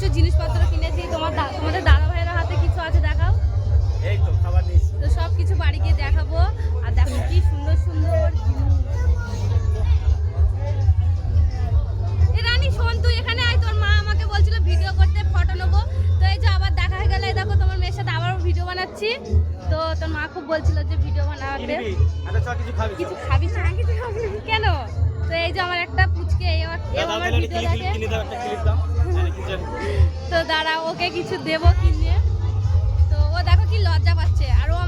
কিছু জিনিসপত্র কিনেছি। তোমার তোমাদের দাদা ভাইয়ের হাতে কিছু আছে দেখাও? এই তো খাবার নিয়েছি। তো সব কিছু বাড়ি গিয়ে দেখাবো। আর দেখো কি সুন্দর সুন্দর রানী শোন তুই এখানে আয়। তোর মা আমাকে বলছিল ভিডিও করতে ফটো নেব। তো এই যে আবার দেখা হয়ে গেল। দেখো তোমার মেয়ের সাথে আবারও ভিডিও বানাচ্ছি। তো তোর মা খুব বলছিল যে ভিডিও বানাতে। আচ্ছা কিছু খাবি? কেন? তো এই যে আমার একটা পুচকে এই আমার ভিডিও দেখে। ওকে কিছু দেবো কিনে। তো ও দেখো কি লজ্জা পাচ্ছে। আর ও